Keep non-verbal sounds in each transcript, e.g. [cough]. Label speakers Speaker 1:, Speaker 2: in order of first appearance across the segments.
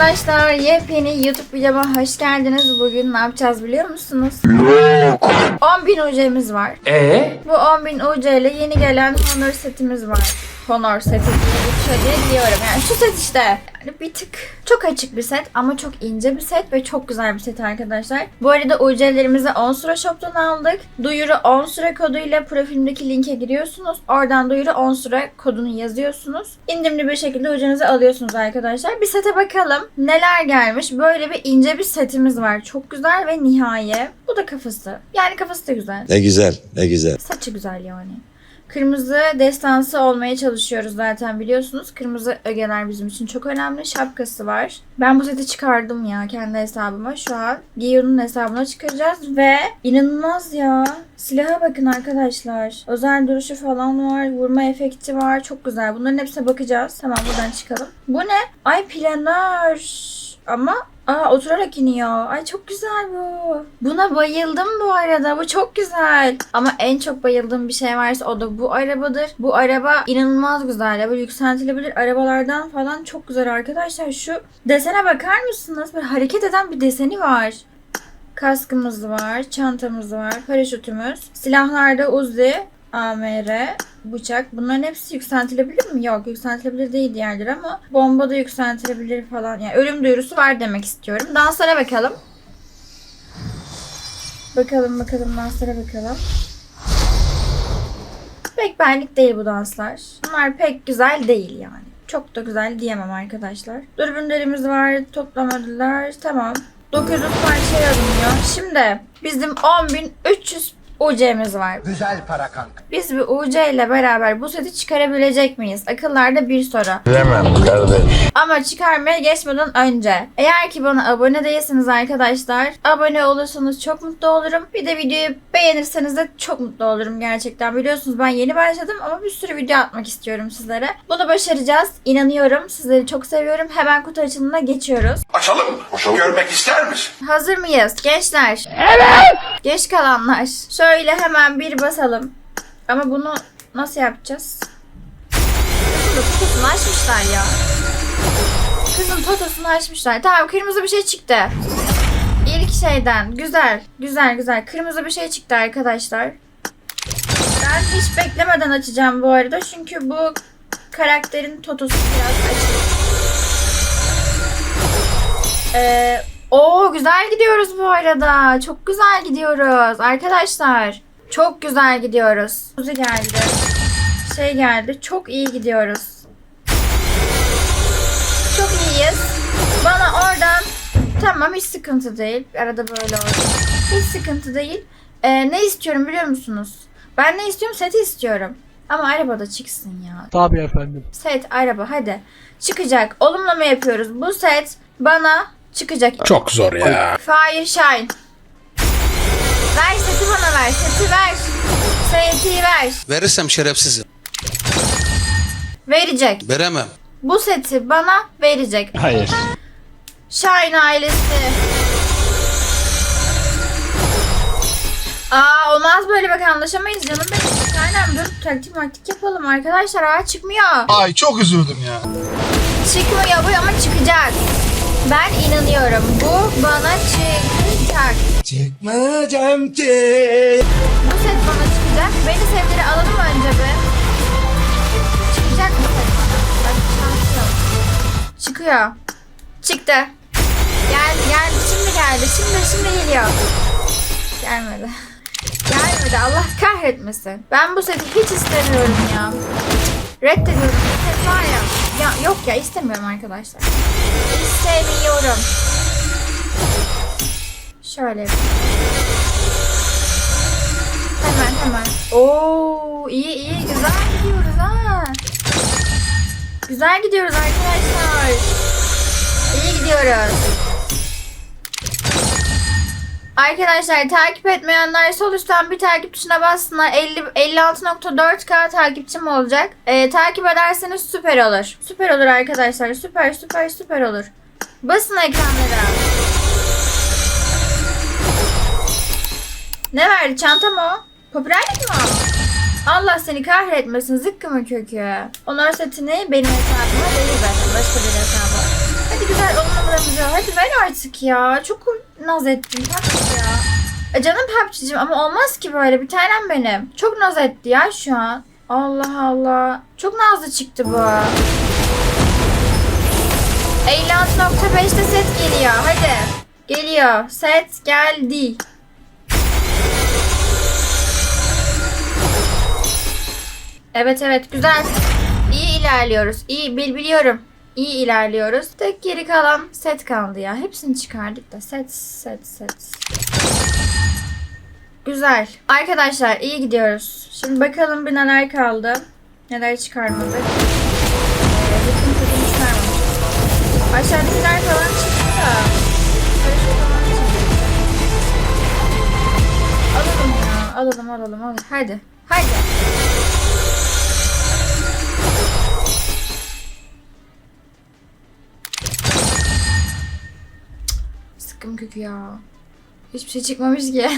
Speaker 1: Arkadaşlar yepyeni YouTube videoma hoş geldiniz. Bugün ne yapacağız biliyor musunuz? 10.000 UC'miz var.
Speaker 2: Ee?
Speaker 1: Bu 10.000 UC ile yeni gelen Honor setimiz var. Honor seti diye şöyle diyorum. Yani şu set işte. Yani bir tık çok açık bir set ama çok ince bir set ve çok güzel bir set arkadaşlar. Bu arada UC'lerimizi 10 sıra shop'tan aldık. Duyuru 10 sıra koduyla profilimdeki linke giriyorsunuz. Oradan duyuru 10 sıra kodunu yazıyorsunuz. İndirimli bir şekilde UC'nizi alıyorsunuz arkadaşlar. Bir sete bakalım. Neler gelmiş? Böyle bir ince bir setimiz var. Çok güzel ve nihai. Bu da kafası. Yani kafası da güzel.
Speaker 3: Ne güzel, ne güzel.
Speaker 1: Saçı güzel yani. Kırmızı destansı olmaya çalışıyoruz zaten biliyorsunuz. Kırmızı ögeler bizim için çok önemli. Şapkası var. Ben bu seti çıkardım ya kendi hesabıma. Şu an Giyon'un hesabına çıkaracağız ve inanılmaz ya. Silaha bakın arkadaşlar. Özel duruşu falan var. Vurma efekti var. Çok güzel. Bunların hepsine bakacağız. Tamam buradan çıkalım. Bu ne? Ay planör. Ama Aa oturarak iniyor. Ay çok güzel bu. Buna bayıldım bu arada. Bu çok güzel. Ama en çok bayıldığım bir şey varsa o da bu arabadır. Bu araba inanılmaz güzel. Ya böyle yükseltilebilir arabalardan falan çok güzel arkadaşlar. Şu desene bakar mısınız? Böyle hareket eden bir deseni var. Kaskımız var, çantamız var, paraşütümüz. Silahlarda Uzi, AMR, bıçak. Bunların hepsi yükseltilebilir mi? Yok yükseltilebilir değil diğerleri ama bomba da yükseltilebilir falan. Yani ölüm duyurusu var demek istiyorum. Danslara bakalım. Bakalım bakalım danslara bakalım. Pek benlik değil bu danslar. Bunlar pek güzel değil yani. Çok da güzel diyemem arkadaşlar. Dürbünlerimiz var, toplam ödüller. Tamam. 900 parçaya alınıyor. Şimdi bizim 10.300 UC'miz var.
Speaker 4: Güzel para kanka.
Speaker 1: Biz bir UC ile beraber bu seti çıkarabilecek miyiz? Akıllarda bir soru.
Speaker 3: Bilemem kardeş.
Speaker 1: Ama çıkarmaya geçmeden önce eğer ki bana abone değilseniz arkadaşlar abone olursanız çok mutlu olurum. Bir de videoyu beğenirseniz de çok mutlu olurum gerçekten. Biliyorsunuz ben yeni başladım ama bir sürü video atmak istiyorum sizlere. Bunu başaracağız. İnanıyorum. Sizleri çok seviyorum. Hemen kutu açılımına geçiyoruz.
Speaker 4: Açalım mı? Görmek ister misin?
Speaker 1: Hazır mıyız gençler? Evet. Geç kalanlar. Şöyle hemen bir basalım. Ama bunu nasıl yapacağız? Kızın totosunu açmışlar ya. Kızın totosunu açmışlar. Tamam kırmızı bir şey çıktı. İlk şeyden. Güzel. Güzel güzel. Kırmızı bir şey çıktı arkadaşlar. Ben hiç beklemeden açacağım bu arada. Çünkü bu karakterin totosu biraz açık. Ee, o güzel gidiyoruz bu arada. Çok güzel gidiyoruz arkadaşlar. Çok güzel gidiyoruz. Uzi geldi. Şey geldi. Çok iyi gidiyoruz. Çok iyiyiz. Bana oradan tamam hiç sıkıntı değil. Arada böyle oldu. Hiç sıkıntı değil. Ee, ne istiyorum biliyor musunuz? Ben ne istiyorum? Seti istiyorum. Ama arabada çıksın ya.
Speaker 5: Tabii efendim.
Speaker 1: Set araba hadi. Çıkacak. Olumlama yapıyoruz. Bu set bana çıkacak.
Speaker 2: Çok zor ya.
Speaker 1: Fire Shine. Ver seti bana ver. Seti ver. Seti ver.
Speaker 6: Verirsem şerefsizim.
Speaker 1: Verecek.
Speaker 6: Veremem.
Speaker 1: Bu seti bana verecek.
Speaker 2: Hayır.
Speaker 1: Shine ailesi. Aa olmaz böyle bak anlaşamayız canım benim. Aynen dur taktik maktik yapalım arkadaşlar. Aa çıkmıyor.
Speaker 4: Ay çok üzüldüm ya.
Speaker 1: Çıkmıyor bu ama çıkacak. Ben inanıyorum. Bu bana çıkacak.
Speaker 4: Çıkmayacağım ki.
Speaker 1: Bu set bana çıkacak. Beni sevgili alalım önce bir. Çıkacak bu set bana. Bak şansı yok. Çıkıyor. Çıktı. Geldi geldi şimdi geldi. Şimdi şimdi geliyor. Gelmedi. Gelmedi Allah kahretmesin. Ben bu seti hiç istemiyorum ya. Reddediyorum. Bu set var ya. Ya yok ya istemiyorum arkadaşlar. İstemiyorum. Şöyle. Hemen hemen. Oo iyi iyi güzel gidiyoruz ha. Güzel gidiyoruz arkadaşlar. İyi gidiyoruz. Arkadaşlar takip etmeyenler sol üstten bir takip tuşuna bassınlar. 50 56.4k takipçim olacak. Ee, takip ederseniz süper olur. Süper olur arkadaşlar. Süper süper süper olur. Basın ekranlara. Ne verdi? Çanta mı o? Popülerlik mi o? Allah seni kahretmesin zıkkımın kökü. Onur setini benim hesabıma verir zaten başka bir hesaba. Hadi güzel olumlamalarımızı ver artık ya. Çok naz ettin PUBG ya. E canım PUBG'cim ama olmaz ki böyle bir tanem benim. Çok naz etti ya şu an. Allah Allah. Çok nazlı çıktı bu. 56.5'te set geliyor. Hadi. Geliyor. Set geldi. Evet evet güzel. İyi ilerliyoruz. İyi bil biliyorum. İyi ilerliyoruz. Tek geri kalan set kaldı ya. Hepsini çıkardık da set set set. Güzel. Arkadaşlar iyi gidiyoruz. Şimdi bakalım bir neler kaldı. Neler çıkarmadık. Aşağıdakiler falan çıktı da. Alalım ya. Alalım alalım alalım. Hadi. Hadi. Sıkkım kökü ya. Hiçbir şey çıkmamış ki.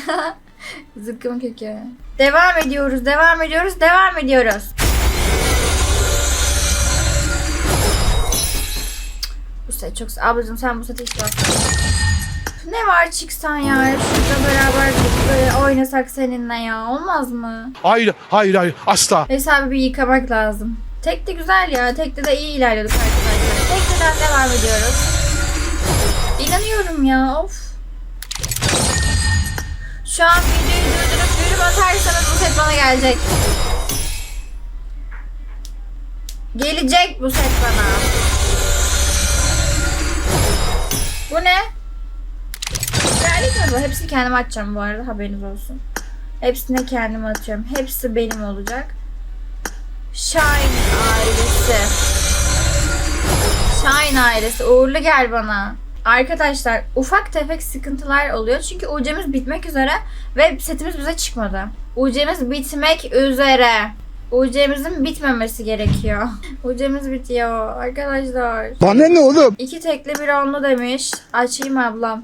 Speaker 1: [laughs] Zıkkım kökü. Devam ediyoruz, devam ediyoruz, devam ediyoruz. Set çok... Ablacığım sen bu sete hiç. Ne var çıksan ya? Şurada beraber böyle oynasak seninle ya. Olmaz mı?
Speaker 2: Hayır, hayır, hayır. Asla.
Speaker 1: Hesabı bir yıkamak lazım. Tekte güzel ya. Tekte de iyi ilerliyorduk arkadaşlar. Tekteden devam ediyoruz. İnanıyorum ya. Of. Şu an videoyu durdurup yorum atarsanız bu set bana gelecek. Gelecek bu set bana. Bu ne? Geldik mi bu? Hepsini kendim açacağım bu arada haberiniz olsun. Hepsini kendim atıyorum. Hepsi benim olacak. Shine ailesi. Shine ailesi. Uğurlu gel bana. Arkadaşlar ufak tefek sıkıntılar oluyor. Çünkü UC'miz bitmek üzere ve setimiz bize çıkmadı. UC'miz bitmek üzere. UC'mizin bitmemesi gerekiyor. [laughs] UC'miz bitiyor arkadaşlar.
Speaker 4: Bana ne oğlum?
Speaker 1: İki tekli bir onlu demiş. Açayım ablam.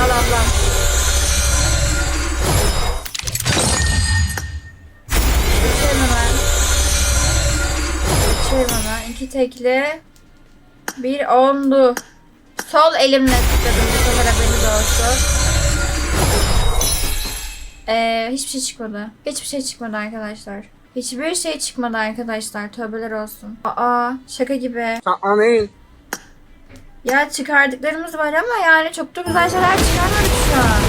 Speaker 1: Al ablam. Açıyorum hemen. Açıyorum hemen. İki tekli. Bir onlu. Sol elimle tıkladım bu sefer haberiniz olsun. Ee, hiçbir şey çıkmadı. Hiçbir şey çıkmadı arkadaşlar. Hiçbir şey çıkmadı arkadaşlar. Tövbeler olsun. Aa şaka gibi.
Speaker 4: Amin.
Speaker 1: Ya çıkardıklarımız var ama yani çok da güzel şeyler çıkarmadık şu an.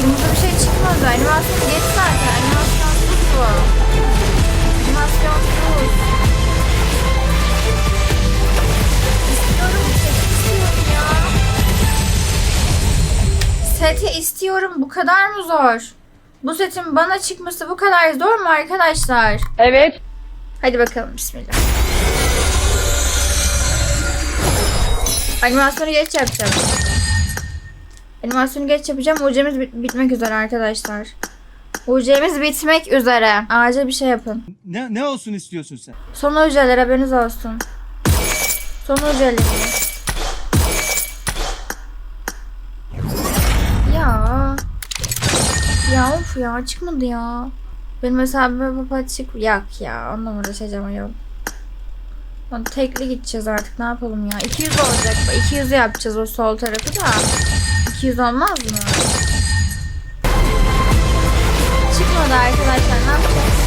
Speaker 1: Kırmızı bir şey çıkmadı. Animasyon geç zaten. Animasyonsuz bu. Animasyonsuz. İstiyorum. Seti istiyorum ya. Seti istiyorum. Bu kadar mı zor? Bu setin bana çıkması bu kadar zor mu arkadaşlar?
Speaker 5: Evet.
Speaker 1: Hadi bakalım bismillah. Animasyonu geç yapacağım. Animasyonu geç yapacağım. UC'miz bit- bitmek üzere arkadaşlar. UC'miz bitmek üzere. Acil bir şey yapın.
Speaker 6: Ne, ne olsun istiyorsun sen?
Speaker 1: Son UC'ler haberiniz olsun. Son UC'ler. Ya of ya çıkmadı ya. Benim hesabıma papa çık. Yok ya onunla uğraşacağım yok. Lan tekli gideceğiz artık ne yapalım ya. 200 olacak. 200 yapacağız o sol tarafı da. 200 olmaz mı? Çıkmadı arkadaşlar ne yapacağız?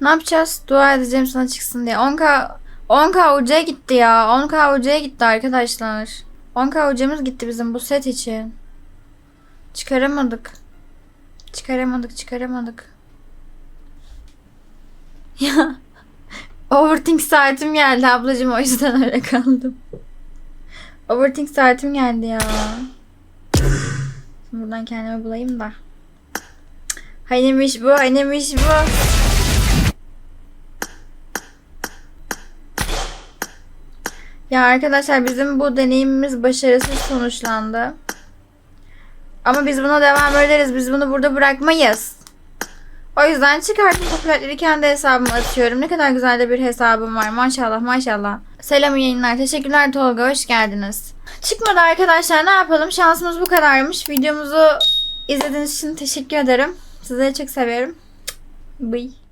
Speaker 1: Ne yapacağız? Dua edeceğim sana çıksın diye. 10k 10k UC gitti ya. 10k UC gitti arkadaşlar. 10k UC'miz gitti bizim bu set için. Çıkaramadık. Çıkaramadık, çıkaramadık. Ya [laughs] overthink saatim geldi ablacığım o yüzden öyle kaldım. Overthink saatim geldi ya. Buradan kendimi bulayım da. Hanimiş bu, hanimiş bu. Ya arkadaşlar bizim bu deneyimimiz başarısız sonuçlandı. Ama biz buna devam ederiz. Biz bunu burada bırakmayız. O yüzden çıkarttım popülerleri kendi hesabıma atıyorum. Ne kadar güzel de bir hesabım var. Maşallah maşallah. Selam yayınlar. Teşekkürler Tolga. Hoş geldiniz. Çıkmadı arkadaşlar. Ne yapalım? Şansımız bu kadarmış. Videomuzu izlediğiniz için teşekkür ederim. Sizleri çok seviyorum. Bye.